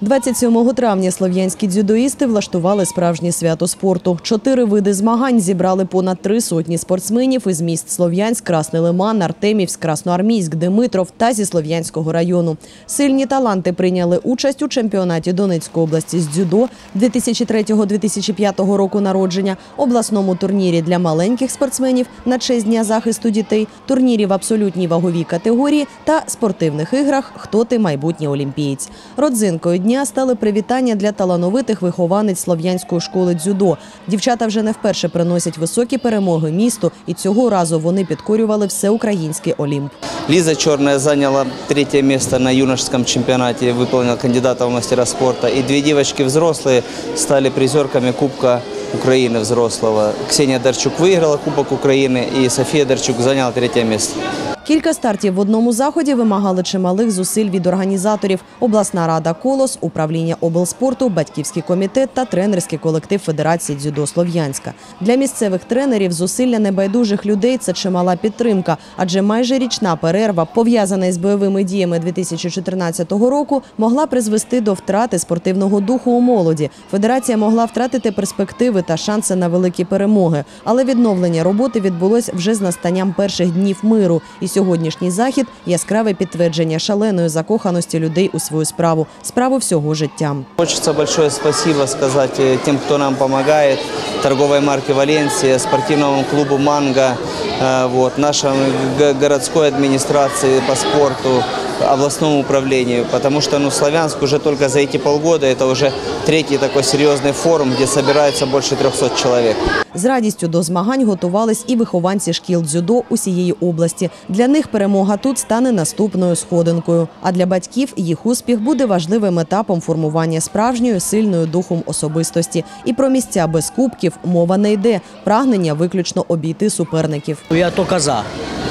27 травня слов'янські дзюдоїсти влаштували справжнє свято спорту. Чотири види змагань зібрали понад три сотні спортсменів із міст Слов'янськ, Красний Лиман, Артемівськ, Красноармійськ, Димитров та зі Слов'янського району. Сильні таланти прийняли участь у чемпіонаті Донецької області з дзюдо 2003-2005 року народження, обласному турнірі для маленьких спортсменів на честь дня захисту дітей, турнірі в абсолютній ваговій категорії та спортивних іграх Хто ти майбутній олімпієць. Родзинкою дня стали привітання для талановитих вихованець слов'янської школи дзюдо. Дівчата вже не вперше приносять високі перемоги місту, і цього разу вони підкорювали всеукраїнський Олімп. Ліза Чорна зайняла третє місце на юношському чемпіонаті, виповнила кандидата в мастера спорта. І дві дівчатки взрослі стали призерками Кубка Украины взрослого. Ксения Дарчук выиграла Кубок Украины, и София Дарчук заняла третье место. Кілька стартів в одному заході вимагали чималих зусиль від організаторів: обласна рада Колос, управління облспорту, батьківський комітет та тренерський колектив Федерації дзюдо Слов'янська. Для місцевих тренерів зусилля небайдужих людей це чимала підтримка, адже майже річна перерва, пов'язана із бойовими діями 2014 року, могла призвести до втрати спортивного духу у молоді. Федерація могла втратити перспективи та шанси на великі перемоги. Але відновлення роботи відбулось вже з настанням перших днів миру. І сьогоднішній захід яскраве підтвердження шаленої закоханості людей у свою справу, справу всього життя. Хочется большое спасибо сказать э, тем, кто нам помогает, торговой марке «Валенсия», спортивному клубу «Манго», вот, нашей г- городской администрации по спорту, областному управлению, потому что ну, Славянск уже только за эти полгода, это уже третий такой серьезный форум, где собирается больше 300 человек. З радістю до змагань готувались і вихованці шкіл дзюдо усієї області. Для них перемога тут стане наступною сходинкою. А для батьків їх успіх буде важливим етапом формування справжньої сильною духом особистості. І про місця без кубків мова не йде. Прагнення виключно обійти суперників. Я только за.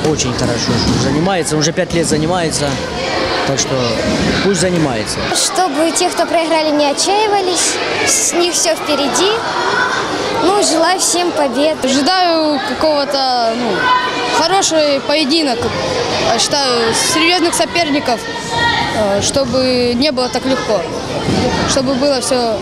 Очень хорошо что занимается. Он уже пять лет занимается. Так что пусть занимается. Чтобы те, кто проиграли, не отчаивались, с них все впереди. Ну, желаю всем побед. Ожидаю какого-то ну, хороший поединок. Считаю серьезных соперников, э, чтобы не было так легко, чтобы было все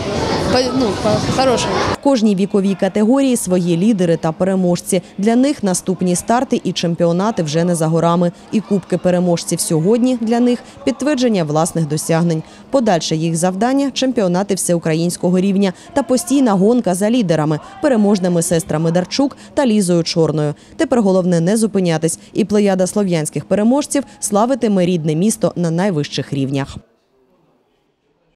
ну, хорошее. В кожній віковій категорії свої лідери та переможці. Для них наступні старти і чемпіонати вже не за горами. І кубки переможців сьогодні для них підтвердження власних досягнень. Подальше їх завдання чемпіонати всеукраїнського рівня та постійна гонка за лідерами, переможними сестрами Дарчук та Лізою Чорною. Тепер головне не зупинятись, і плеяда слов'янських переможців славитиме рідне місто на найвищих рівнях.